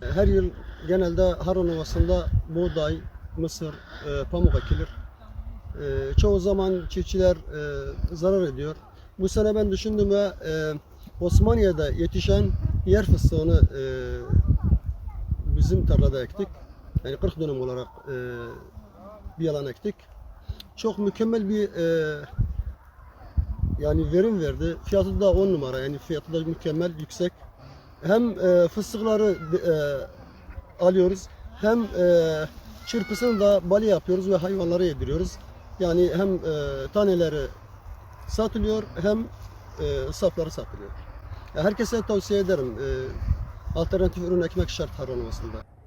Her yıl genelde Harun Ovası'nda buğday, mısır, e, pamuk ekilir. E, çoğu zaman çiftçiler e, zarar ediyor. Bu sene ben düşündüğümde e, Osmaniye'de yetişen yer fıstığını e, bizim tarlada ektik. Yani 40 dönüm olarak e, bir yalan ektik. Çok mükemmel bir e, yani verim verdi. Fiyatı da 10 numara yani fiyatı da mükemmel yüksek. Hem e, fıstıkları e, alıyoruz hem e, çırpısını da bali yapıyoruz ve hayvanlara yediriyoruz. Yani hem e, taneleri satılıyor hem e, safları satılıyor. Herkese tavsiye ederim. E, alternatif ürün ekmek şart Harran Ovası'nda.